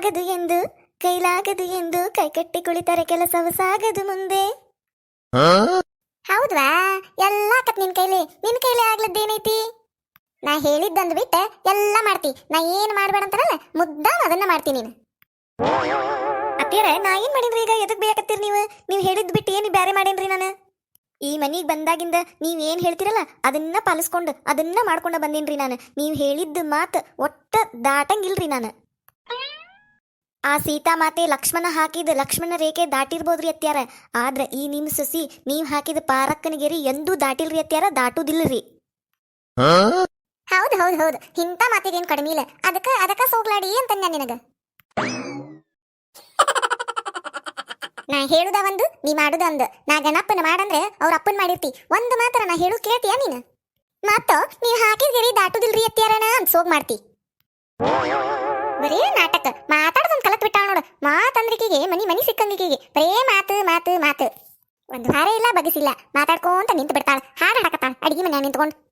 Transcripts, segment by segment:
ಆಗದು ಎಂದು ಕೈಲಾಗದು ಎಂದು ಕೈಕಟ್ಟಿ ಕುಳಿತರೆ ಕೆಲಸವು ಸಾಗದು ಮುಂದೆ. ಹೌದ್ವಾ? ಎಲ್ಲ ನಿನ್ ಕೈಲಿ ನಿನ್ ಕೈಲಿ ಆಗ್ಲದ್ದೇನೈತಿ? ನಾ ಹೇಳಿದ್ದಂದು ಬಿಟ್ಟೆ ಎಲ್ಲ ಮಾಡ್ತಿ. ನಾ ಏನ್ ಮಾಡ್ಬೇಡ ಅಂತಾರಲ್ಲ ಮುದ್ದಾಮ ಅದನ್ನ ಮಾಡ್ತೀನಿ ನೀನು. ಅತ್ತಿಯರ ನಾ ಏನ್ ಮಾಡಿದ್ರಿ ಈಗ? ಎದಕ್ ಬೇಕತ್ತೀರಿ ನೀವು? ನೀವು ಹೇಳಿದ್ ಬಿಟ್ಟು ಏನು ಬ್ಯಾರೆ ಮಾಡೇನ್ರಿ ನಾನು? ಈ ಮನಿಗೆ ಬಂದಾಗಿಂದ ನೀವ್ ಏನ್ ಹೇಳ್ತಿರಲ್ಲ ಅದನ್ನ ಪಾಲಿಸ್ಕೊಂಡು ಅದನ್ನ ಮಾಡ್ಕೊಂಡ ಬಂದೀನ್ರಿ ನಾನು. ನೀವ್ ಹೇಳಿದ್ದ ಮಾತ್ ಒಟ್ಟ ದಾಟಂಗಿಲ್ರಿ ನಾನು. ಆ ಸೀತಾ ಮಾತೆ ಲಕ್ಷ್ಮಣ ಹಾಕಿದ ಲಕ್ಷ್ಮಣ ರೇಖೆ ದಾಟಿರ್ಬೋದ್ರಿ ಅತ್ಯಾರ ಆದ್ರ ಈ ನಿಮ್ ಸಸಿ ನೀವ್ ಹಾಕಿದ ಪಾರಕ್ಕನಿಗೆರಿ ಎಂದೂ ದಾಟಿಲ್ರಿ ಅತ್ಯಾರ ದಾಟುದಿಲ್ಲರಿ ಹೌದ್ ಹೌದ್ ಹೌದ್. ಇಂಥ ಮಾತಿಗೇನ್ ಕಡಿಮೆ ಇಲ್ಲ. ಅದಕ್ಕ ಅದಕ್ಕ ಸೋಗ್ಲಾಡಿ ಅಂತ ನಾನು ನಿನಗ? ನಾ ಹೇಳುದ ಒಂದು ನೀ ಮಾಡುದ ಒಂದು. ನಾ ಗಣಪ್ಪನ ಮಾಡಂದ್ರೆ ಅವ್ರ ಅಪ್ಪನ್ ಮಾಡಿರ್ತಿ. ಒಂದು ಮಾತ್ರ ನಾ ಹೇಳು ಕೇಳ್ತೀಯ ನೀನು? ಮತ್ತ ನೀವ್ ಹಾಕಿದ ಗೆರಿ ದಾಟುದಿಲ್ರಿ ಅತ್ಯಾರನ ಅಂತ ಸೋಗ್ ಮಾಡ್ತಿ. ಬರೀ ನಾಟಕ. ಮಾತಾಡೋದೊಂದು ಕಲತ್ ಬಿಟ್ಟಾಳ ನೋಡು. ಮಾತಂದ್ರಿಕೆಗೆ, ಮನಿ ಮನಿ ಸಿಕ್ಕಂದಿಕೆಗೆ ಬರೇ ಮಾತು ಮಾತು ಮಾತು. ಒಂದು ಹಾರ ಇಲ್ಲ, ಬಗಸಿಲ್ಲ. ಮಾತಾಡ್ಕೊಂತ ನಿಂತು ಬಿಡ್ತಾಳ. ಹಾಡು ಹಾಡಕತ್ತಾಳ. ಅಡಿಗೆ ಮನ್ಯಾಗ ನಿಂತ್ಕೊಂಡು.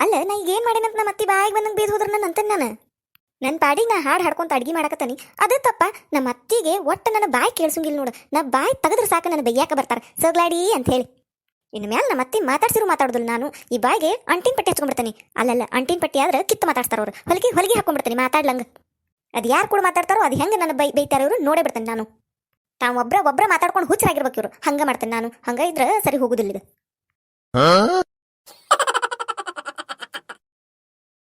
ಅಲ್ಲ, ನಾ ಈಗ ಏನ್ ಮಾಡೇನಂತ ನಮ್ಮ ಅತ್ತಿ ಬಾಯಿಗೆ ಬಂದಂಗೆ ಬೀದ್ ಹೋದ್ರ ನನ್ನ ಅಂತನ್ ನಾನು ನನ್ನ ಪಾಡಿಗೆ ನಾ ಹಾಡು ಹಾಡ್ಕೊಂತ ಅಡ್ಗೆ ಮಾಡಕತ್ತಾನಿ. ಅದೇ ತಪ್ಪ. ನಮ್ಮ ಅತ್ತಿಗೆ ಒಟ್ಟ ನನ್ನ ಬಾಯಿ ಕೇಳಿಸಂಗಿಲ್ಲ ನೋಡು. ನಾ ಬಾಯಿ ತೆಗೆದ್ರೆ ಸಾಕು ನನ್ನ ಬೈಯಾಕ ಬರ್ತಾರ. ಸೋಗ್ಲಾಡಿ ಅಂತ ಹೇಳಿ. ಇನ್ನು ಮ್ಯಾಲ ನಮ್ಮ ಅತ್ತಿ ಮಾತಾಡ್ಸಿರು ಮಾತಾಡೋದಿಲ್ಲ ನಾನು. ಈ ಬಾಯಿಗೆ ಅಂಟಿನ ಪಟ್ಟಿ ಹಚ್ಕೊಂಡ್ಬಿಡ್ತೀನಿ. ಅಲ್ಲಲ್ಲ, ಅಂಟಿನ ಪಟ್ಟಿ ಆದ್ರೆ ಕಿತ್ತು ಮಾತಾಡ್ತಾರ ಅವರು. ಹೊಲಿಗೆ ಹೊಲಿಗೆ ಹಾಕೊಂಡ್ಬಿಡ್ತೀನಿ ಮಾತಾಡ್ಲಂಗ. ಅದು ಯಾರು ಕೂಡ ಮಾತಾಡ್ತಾರೋ ಅದು ಹೆಂಗೆ ನನ್ನ ಬೈ ಬೈತಾರವರು ನೋಡೇ ಬಿಡ್ತೇನೆ ನಾನು. ತಾವು ಒಬ್ರ ಒಬ್ರ ಮಾತಾಡ್ಕೊಂಡು ಹುಚ್ಚರಾಗಿರ್ಬೇಕು ಇವರು. ಹಂಗ ಮಾಡ್ತೇನೆ ನಾನು. ಹಂಗ ಇದ್ರೆ ಸರಿ ಹೋಗುದಿಲ್ಲ ಇದು.